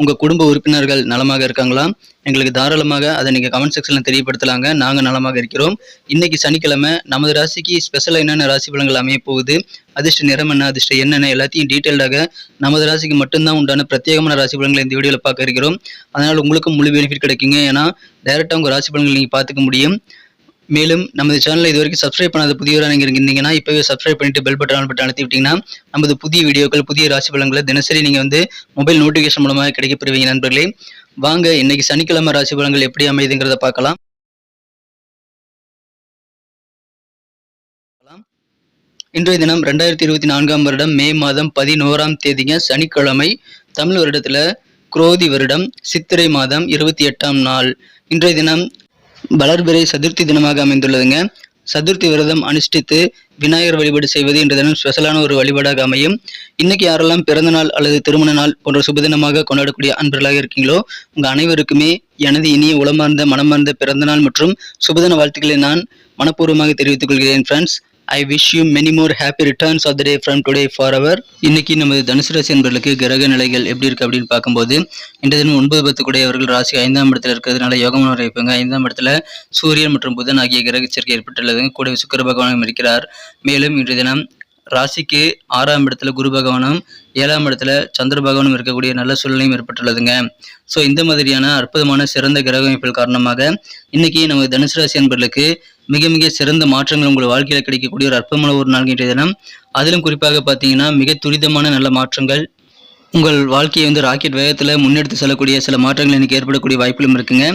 உங்கள் குடும்ப உறுப்பினர்கள் நலமாக இருக்காங்களா? எங்களுக்கு தாராளமாக அதை நீங்கள் கமெண்ட் செக்ஷனில் தெரியப்படுத்தலாங்க. நாங்கள் நலமாக இருக்கிறோம். இன்னைக்கு சனிக்கிழமை நமது ராசிக்கு ஸ்பெஷலாக என்னென்ன ராசி பலன்கள் அமைய போகுது? அதிர்ஷ்ட நிறம் என்ன அதிர்ஷ்ட என்னென்ன எல்லாத்தையும் டீட்டெயில்டாக நமது ராசிக்கு மட்டும்தான் உண்டான பிரத்யேகமான ராசி பலன்களை இந்த வீடியோவில் பார்க்க இருக்கிறோம். அதனால் உங்களுக்கும் முழு பெனிஃபிட் கிடைக்குங்க. ஏன்னா டைரெக்டாக உங்கள் ராசி பலன்கள் நீங்கள் பார்த்துக்க முடியும். மேலும் நமது சேனலை இது வரைக்கும் சப்ஸ்கிரைப் பண்ணாத புதியவராக நீங்கள் இருந்தீங்கன்னா இப்போவே சப்ஸ்கிரைப் பண்ணிட்டு பெல் பட்டன் ஆன் பட்டன் அழுத்தி விட்டீங்கன்னா நமது புதிய வீடியோக்கள் புதிய ராசி பலன்களை தினசரி நீங்கள் வந்து மொபைல் நோட்டிஃபிகேஷன் மூலமாக கிடைக்கப்பெறுவீங்க நண்பர்களே. வாங்க இன்னைக்கு சனிக்கிழமை ராசி பலன்கள் எப்படி அமையுதுங்கிறத பார்க்கலாம். இன்றைய தினம் ரெண்டாயிரத்தி இருபத்தி நான்காம் வருடம் மே மாதம் பதினோராம் தேதிங்க சனிக்கிழமை தமிழ் வருடத்தில் குரோதி வருடம் சித்திரை மாதம் இருபத்தி எட்டாம் நாள். இன்றைய தினம் வளர்பிறை சதுர்த்தி தினமாக அமைந்துள்ளதுங்க. சதுர்த்தி விரதம் அனுஷ்டித்து விநாயகர் வழிபாடு செய்வது இன்று தினம் ஸ்பெஷலான ஒரு வழிபாடாக அமையும். இன்னைக்கு யாரெல்லாம் பிறந்த நாள் அல்லது திருமண நாள் போன்ற சுபதினமாக கொண்டாடக்கூடிய அன்பர்களாக இருக்கீங்களோ உங்க அனைவருக்குமே எனது இனிய உளமார்ந்த மனமார்ந்த பிறந்த நாள் மற்றும் சுபதின வாழ்த்துக்களை நான் மனப்பூர்வமாக தெரிவித்துக் கொள்கிறேன் friends I wish you many more happy returns of the day from today for our இன்னைக்கு நமது தனுசு ராசி என்பவர்களுக்கு கிரக நிலைகள் எப்படி இருக்கு அப்படின்னு பார்க்கும்போது இன்றைய தினம் ஒன்பது பத்து கூடியவர்கள் ராசி ஐந்தாம் இடத்துல இருக்கிறதுனால யோகமான வைப்பாங்க ஐந்தாம் இடத்துல சூரியன் மற்றும் புதன் ஆகிய கிரக சேர்க்கை ஏற்பட்டுள்ளது. கூட சுக்கர பகவானும் இருக்கிறார். மேலும் இன்றைய தினம் ராசிக்கு ஆறாம் இடத்துல குரு பகவானும் ஏழாம் இடத்துல சந்திர பகவானும் இருக்கக்கூடிய நல்ல சூழ்நிலையும் ஏற்பட்டுள்ளதுங்க. ஸோ இந்த மாதிரியான அற்புதமான சிறந்த கிரக அமைப்புகள் காரணமாக இன்னைக்கு நமது தனுசு ராசி என்பர்களுக்கு மிக மிக சிறந்த மாற்றங்கள் உங்கள் வாழ்க்கையில் கிடைக்கக்கூடிய ஒரு அற்புதமான ஒரு நாள் தினம். அதிலும் குறிப்பாக பார்த்தீங்கன்னா மிக துரிதமான நல்ல மாற்றங்கள் உங்கள் வாழ்க்கையை வந்து ராக்கெட் வேகத்தில் முன்னெடுத்து செல்லக்கூடிய சில மாற்றங்கள் எனக்கு ஏற்படக்கூடிய வாய்ப்புகளும் இருக்குங்க.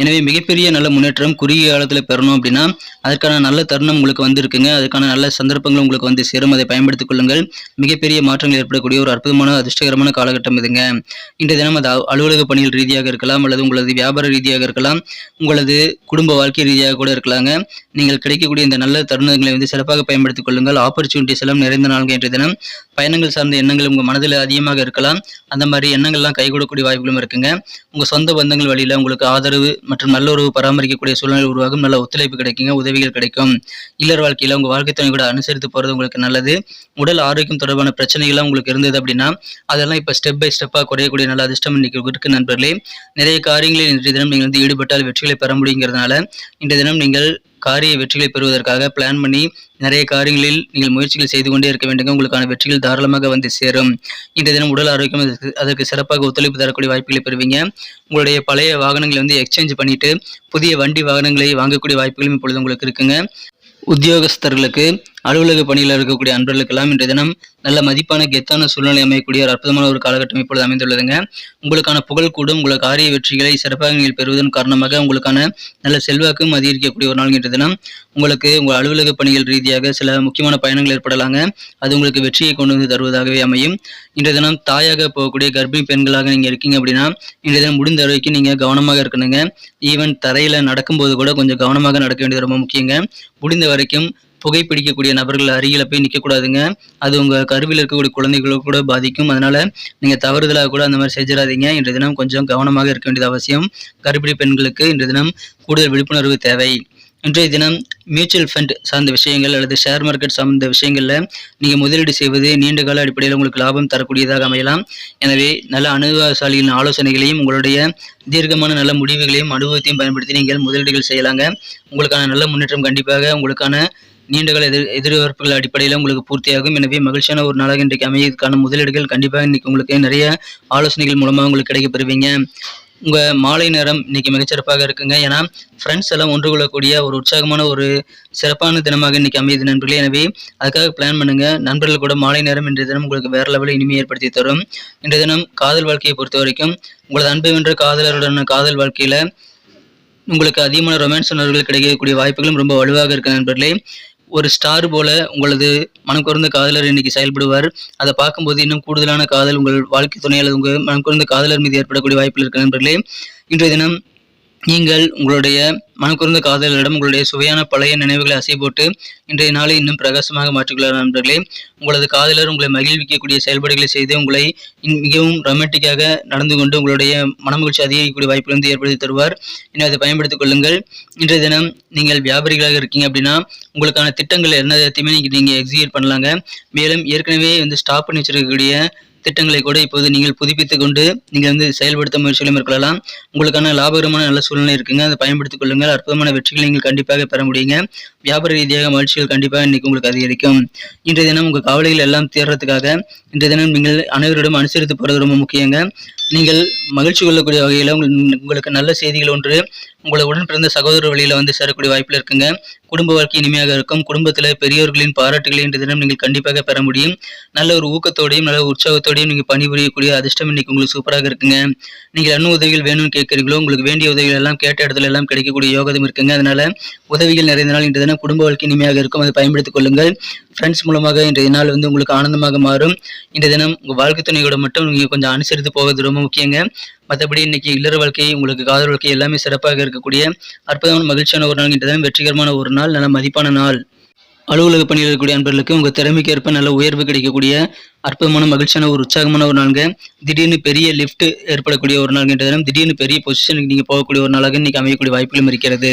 எனவே மிகப்பெரிய நல்ல முன்னேற்றம் குறுகிய காலத்தில் பெறணும் அப்படின்னா அதற்கான நல்ல தருணம் உங்களுக்கு வந்து இருக்குங்க அதுக்கான நல்ல சந்தர்ப்பங்கள் உங்களுக்கு வந்து சேரும். அதை பயன்படுத்திக் கொள்ளுங்கள். மிகப்பெரிய மாற்றங்கள் ஏற்படக்கூடிய ஒரு அற்புதமான அதிர்ஷ்டகரமான காலகட்டம் இதுங்க. இன்றைய தினம் அது அலுவலக பணிகள் ரீதியாக இருக்கலாம் அல்லது உங்களது வியாபார ரீதியாக இருக்கலாம் உங்களது குடும்ப வாழ்க்கை ரீதியாக கூட இருக்கலாங்க. நீங்கள் கிடைக்கக்கூடிய இந்த நல்ல தருணங்களை வந்து சிறப்பாக பயன்படுத்திக் கொள்ளுங்கள். ஆப்பர்ச்சுனிட்டிஸ் எல்லாம் நிறைந்த நாள்கள் இன்றைய தினம். பயணங்கள் சார்ந்த எண்ணங்கள் உங்கள் மனதில் அதிகமாக இருக்கலாம். அந்த மாதிரி எண்ணங்கள்லாம் கைகூடக்கூடிய வாய்ப்புகளும் இருக்குங்க. உங்கள் சொந்த பந்தங்கள் வழியில் உங்களுக்கு ஆதரவு மற்றும் நல்ல உறவு பராமரிக்கக்கூடிய சூழ்நிலை உருவாகும். நல்ல ஒத்துழைப்பு கிடைக்குங்க. உதவிகள் கிடைக்கும். இல்லற வாழ்க்கையில் உங்கள் வாழ்க்கை துணை கூட அனுசரித்து போகிறது உங்களுக்கு நல்லது. உடல் ஆரோக்கியம் தொடர்பான பிரச்சனைகள்லாம் உங்களுக்கு இருந்தது அப்படின்னா அதெல்லாம் இப்போ ஸ்டெப் பை ஸ்டெப்பாக குறையக்கூடிய நல்ல அதிர்ஷ்டம் இன்னைக்கு இருக்கு நண்பர்களே நிறைய காரியங்களில் இன்றைய தினம் நீங்கள் வந்து ஈடுபட்டால் வெற்றிகளை பெற முடியுங்கிறதுனால இன்றைய தினம் நீங்கள் காரிய வெற்றிகளை பெறுவதற்காக பிளான் பண்ணி நிறைய காரியங்களில் நீங்கள் முயற்சிகள் செய்து கொண்டே இருக்க வேண்டுங்க. உங்களுக்கான வெற்றிகள் தாராளமாக வந்து சேரும். இந்த தினம் உடல் ஆரோக்கியம் அதற்கு- அதற்கு சிறப்பாக ஒத்துழைப்பு தரக்கூடிய வாய்ப்புகளை பெறுவீங்க. உங்களுடைய பழைய வாகனங்களை வந்து எக்ஸ்சேஞ்ச் பண்ணிட்டு புதிய வண்டி வாகனங்களை வாங்கக்கூடிய வாய்ப்புகளும் இப்பொழுது உங்களுக்கு இருக்குங்க. உத்தியோகஸ்தர்களுக்கு அலுவலக பணியில் இருக்கக்கூடிய அன்பர்களுக்கெல்லாம் இன்றைய தினம் நல்ல மதிப்பான கெத்தான சூழ்நிலை அமையக்கூடிய ஒரு அற்புதமான ஒரு காலகட்டம் இப்பொழுது அமைந்துள்ளதுங்க. உங்களுக்கான புகழ் கூடும் உங்களுக்கு காரிய வெற்றிகளை சிறப்பாக நீங்கள் பெறுவதன் காரணமாக உங்களுக்கான நல்ல செல்வாக்கும் அதிகரிக்கக்கூடிய ஒரு நாள் இன்றைய தினம். உங்களுக்கு உங்கள் அலுவலக பணிகள் ரீதியாக சில முக்கியமான பயணங்கள் ஏற்படலாங்க. அது உங்களுக்கு வெற்றியை கொண்டு வந்து தருவதாகவே அமையும். இன்றைய தினம் தாயாக போகக்கூடிய கர்ப்பிணி பெண்களாக நீங்கள் இருக்கீங்க அப்படின்னா இன்றைய தினம் முடிந்த வரைக்கும் நீங்கள் கவனமாக இருக்கணுங்க. ஈவன் தரையில் நடக்கும்போது கூட கொஞ்சம் கவனமாக நடக்க வேண்டியது ரொம்ப முக்கியங்க. முடிந்த வரைக்கும் புகைப்பிடிக்கக்கூடிய நபர்கள் அருகில போய் நிற்கக்கூடாதுங்க அது உங்கள் கருவில் இருக்கக்கூடிய குழந்தைகளுக்கு கூட பாதிக்கும். அதனால நீங்கள் தவறுதலாக கூட அந்த மாதிரி செஞ்சிடாதீங்க. இன்றைய தினம் கொஞ்சம் கவனமாக இருக்க வேண்டியது அவசியம். கர்ப்பிணி பெண்களுக்கு இன்றைய தினம் கூடுதல் விழிப்புணர்வு தேவை. இன்றைய தினம் மியூச்சுவல் ஃபண்ட் சார்ந்த விஷயங்கள் அல்லது ஷேர் மார்க்கெட் சார்ந்த விஷயங்களில் நீங்கள் முதலீடு செய்வது நீண்ட கால அடிப்படையில் உங்களுக்கு லாபம் தரக்கூடியதாக அமையலாம். எனவே நல்ல அனுபவசாலிகளின் ஆலோசனைகளையும் உங்களுடைய தீர்க்கமான நல்ல முடிவுகளையும் அனுபவத்தையும் பயன்படுத்தி நீங்கள் முதலீடுகள் செய்யலாங்க. உங்களுக்கான நல்ல முன்னேற்றம் கண்டிப்பாக உங்களுக்கான நீண்டகால எதிர் எதிர்பார்ப்புகள் அடிப்படையில் உங்களுக்கு பூர்த்தியாகும். எனவே மகிழ்ச்சியான ஒரு நாளாக இன்றைக்கு அமையதுக்கான முதலீடுகள் கண்டிப்பாக இன்னைக்கு உங்களுக்கு நிறைய ஆலோசனைகள் மூலமாக உங்களுக்கு கிடைக்கப்பெறுவீங்க. உங்கள் மாலை நேரம் இன்றைக்கி மிகச்சிறப்பாக இருக்குங்க. ஏன்னா ஃப்ரெண்ட்ஸ் எல்லாம் ஒன்று கொள்ளக்கூடிய ஒரு உற்சாகமான ஒரு சிறப்பான தினமாக இன்றைக்கி அமையுது நண்பர்களே. எனவே அதுக்காக பிளான் பண்ணுங்கள் நண்பர்கள் கூட மாலை நேரம் இன்றைய தினம் உங்களுக்கு வேறு லெவலில் இனிமை ஏற்படுத்தி தரும். இன்றைய தினம் காதல் வாழ்க்கையை பொறுத்த வரைக்கும் உங்களது அன்பை வென்ற காதலருடனான காதல் வாழ்க்கையில் உங்களுக்கு அதிகமான ரொமான்ஸ் உணர்வுகள் கிடைக்கக்கூடிய வாய்ப்புகளும் ரொம்ப வலுவாக இருக்கு நண்பர்களே. ஒரு ஸ்டார் போல உங்களது மனக்குறந்த காதலர் இன்னைக்கு செயல்படுவார். அதை பார்க்கும்போது இன்னும் கூடுதலான காதல் உங்கள் வாழ்க்கை துணை அல்லது உங்கள் மனக்குறந்த காதலர் மீது ஏற்படக்கூடிய வாய்ப்பில் இருக்க நண்பர்களே. இன்றைய தினம் நீங்கள் உங்களுடைய மனக்குறந்த காதலரிடம் உங்களுடைய சுவையான பழைய நினைவுகளை அசை போட்டு இன்றைய நாளை இன்னும் பிரகாசமாக மாற்றிக்கொள்ள நண்பர்களே. உங்களது காதலர் உங்களை மகிழ்விக்கக்கூடிய செயல்பாடுகளை செய்து உங்களை மிகவும் ரொமான்டிக்காக நடந்து கொண்டு உங்களுடைய மனமகிழ்ச்சி அதிகரிக்கக்கூடிய வாய்ப்புகள் வந்து ஏற்படுத்தி தருவார். எனவே அதை பயன்படுத்திக் கொள்ளுங்கள். இன்றைய தினம் நீங்கள் வியாபாரிகளாக இருக்கீங்க அப்படின்னா உங்களுக்கான திட்டங்கள் எல்லாத்தையுமே நீங்கள் நீங்கள் எக்ஸிக்யூட் பண்ணலாங்க. மேலும் ஏற்கனவே வந்து ஸ்டாப் பண்ணி வச்சிருக்கக்கூடிய திட்டங்களை கூட இப்போது நீங்கள் புதுப்பித்துக் கொண்டு நீங்கள் வந்து செயல்படுத்த முயற்சிகளை மேற்கொள்ளலாம். உங்களுக்கான லாபகரமான நல்ல சூழ்நிலை இருக்குங்க. அதை பயன்படுத்திக் கொள்ளுங்கள். அற்புதமான வெற்றிகளை நீங்கள் கண்டிப்பாக பெற முடியுங்க. வியாபார ரீதியாக மகிழ்ச்சிகள் கண்டிப்பாக இன்னைக்கு உங்களுக்கு அதிகரிக்கும். இன்றைய தினம் உங்கள் கவலைகள் எல்லாம் தீர்றதுக்காக இன்றைய தினம் நீங்கள் அனைவரிடம் அனுசரித்து போகிறது ரொம்ப முக்கியங்க. நீங்கள் மகிழ்ச்சி கொள்ளக்கூடிய வகையில் உங்களுக்கு நல்ல செய்திகள் ஒன்று உங்களை உடன் பிறந்த சகோதர வழியில் வந்து சேரக்கூடிய வாய்ப்பில் இருக்குங்க. குடும்ப வாழ்க்கை இனிமையாக இருக்கும். குடும்பத்தில் பெரியவர்களின் பாராட்டுகளை இன்று தினம் நீங்கள் கண்டிப்பாக பெற முடியும். நல்ல ஒரு ஊக்கத்தோடையும் நல்ல உற்சாகத்தோடையும் நீங்கள் பணிபுரியக்கூடிய அதிர்ஷ்டம் இன்னைக்கு உங்களுக்கு சூப்பராக இருக்குங்க. நீங்கள் என்ன உதவிகள் வேணும்னு கேட்குறீங்களோ உங்களுக்கு வேண்டிய உதவிகள் எல்லாம் கேட்ட இடத்துல எல்லாம் கிடைக்கக்கூடிய யோகதம் இருக்குங்க. அதனால உதவிகள் நிறைந்த நாள் இன்றைய தினம் குடும்ப வாழ்க்கை இனிமையாக இருக்கும். அதை பயன்படுத்திக் கொள்ளுங்கள். ஃப்ரெண்ட்ஸ் மூலமாக இன்றைய நாள் வந்து உங்களுக்கு ஆனந்தமாக மாறும். இன்றைய தினம் உங்கள் வாழ்க்கை துணையோட மட்டும் நீங்கள் கொஞ்சம் அனுசரித்து போவது ரொம்ப முக்கியங்க. மற்றபடி இன்னைக்கு இல்லற வாழ்க்கை உங்களுக்கு காதல் வாழ்க்கை எல்லாமே சிறப்பாக இருக்கக்கூடிய அற்புதமான மகிழ்ச்சியான ஒரு நாள். இன்றைய வெற்றிகரமான ஒரு நாள் நல்ல மதிப்பான நாள். அலுவலக பணியில் இருக்கக்கூடிய அன்பர்களுக்கு உங்கள் திறமைக்கு ஏற்ப நல்ல உயர்வு கிடைக்கக்கூடிய அற்புதமான மகிழ்ச்சியான ஒரு உற்சாகமான ஒரு நாளுங்க. திடீர்னு பெரிய லிஃப்ட் ஏற்படக்கூடிய ஒரு நாள் இன்றைய தினம். திடீர்னு பெரிய பொசிஷனுக்கு நீங்கள் போகக்கூடிய ஒரு நாளாக இன்னைக்கு அமையக்கூடிய வாய்ப்புகளும் இருக்கிறது.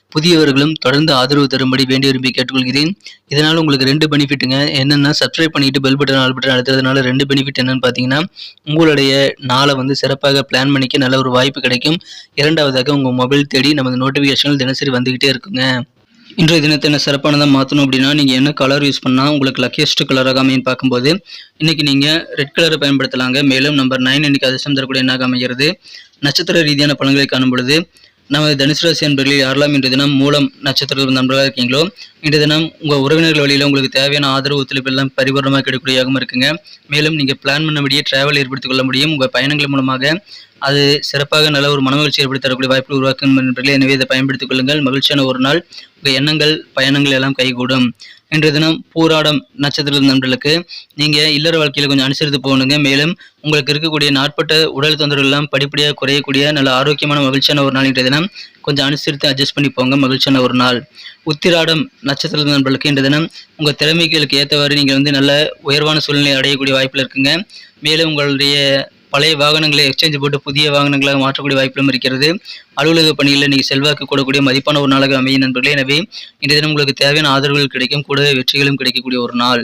புதியவர்களும் தொடர்ந்து ஆதரவு தரும்படி வேண்டி விரும்பி கேட்டுக்கொள்கிறேன். இதனால் உங்களுக்கு ரெண்டு பெனிஃபிட்டுங்க. என்னென்னா சப்ஸ்கிரைப் பண்ணிட்டு பெல் பட்டன் ஆல் பட்டன் அழுத்துறதுனால ரெண்டு பெனிஃபிட் என்னன்னு பார்த்தீங்கன்னா உங்களுடைய நாளை வந்து சிறப்பாக பிளான் பண்ணிக்க நல்ல ஒரு வாய்ப்பு கிடைக்கும். இரண்டாவதாக உங்கள் மொபைல் தேடி நமது நோட்டிஃபிகேஷன்கள் தினசரி வந்துக்கிட்டே இருக்குங்க. இன்றைய தினத்தை என்ன சிறப்பானதாக மாற்றணும் அப்படின்னா நீங்கள் என்ன கலர் யூஸ் பண்ணால் உங்களுக்கு லக்கியஸ்ட் கலராக அமையும் பார்க்கும்போது இன்றைக்கி நீங்கள் ரெட் கலரை பயன்படுத்தலாங்க. மேலும் நம்பர் நைன் இன்னைக்கு அதிர்ஷ்டம் தரக்கூடிய என்ன அமைகிறது. நட்சத்திர ரீதியான பழங்களை காணும் பொழுது நமது தனுசு ராசி அன்பர்களில் யாரெல்லாம் இன்றைய தினம் மூலம் நட்சத்திரத்தில் நண்பர்களாக இருக்கீங்களோ இன்றைய தினம் உங்கள் உறவினர்கள் வழியில் உங்களுக்கு தேவையான ஆதரவு ஒத்துழைப்பு எல்லாம் பரிபூர்ணமாக கிடைக்கக்கூடியதாகவும் இருக்குங்க. மேலும் நீங்கள் பிளான் பண்ணபடியே டிராவல் ஏற்படுத்திக் கொள்ள முடியும். உங்கள் பயணங்கள் மூலமாக அது சிறப்பாக நல்ல ஒரு மனமகிழ்ச்சி ஏற்படுத்தி தரக்கூடிய வாய்ப்பு உருவாக்கும் என்பதில் எனவே இதை பயன்படுத்திக் கொள்ளுங்கள். மகிழ்ச்சியான ஒரு நாள். உங்கள் எண்ணங்கள் பயணங்கள் எல்லாம் கைகூடும். இன்றைய தினம் பூராடம் நட்சத்திர நண்பர்களுக்கு நீங்கள் இல்லற வாழ்க்கையில் கொஞ்சம் அனுசரித்து போகணுங்க. மேலும் உங்களுக்கு இருக்கக்கூடிய நாட்பட்ட உடல் தொந்தரவு எல்லாம் படிப்படியாக குறையக்கூடிய நல்ல ஆரோக்கியமான மகிழ்ச்சியான ஒரு நாள் இன்றைய தினம். கொஞ்சம் அனுசரித்து அட்ஜஸ்ட் பண்ணி போங்க மகிழ்ச்சியான ஒரு நாள். உத்திராடம் நட்சத்திர நண்பர்களுக்கு இன்றைய தினம் உங்கள் திறமைகளுக்கு ஏற்றவாறு நீங்கள் வந்து நல்ல உயர்வான சூழ்நிலை அடையக்கூடிய வாய்ப்பில் இருக்குங்க. மேலும் உங்களுடைய பழைய வாகனங்களை எக்ஸ்சேஞ்ச் போட்டு புதிய வாகனங்களாக மாற்றக்கூடிய வாய்ப்புகளும் இருக்கிறது. அலுவலக பணிகளில் நீங்கள் செல்வாக்கு கூடக்கூடிய மதிப்பான ஒரு நாளாக அமையும் நண்பர்களே. எனவே இன்றைய தினம் உங்களுக்கு தேவையான ஆதரவுகள் கிடைக்கும். கூடவே வெற்றிகளும் கிடைக்கக்கூடிய ஒரு நாள்.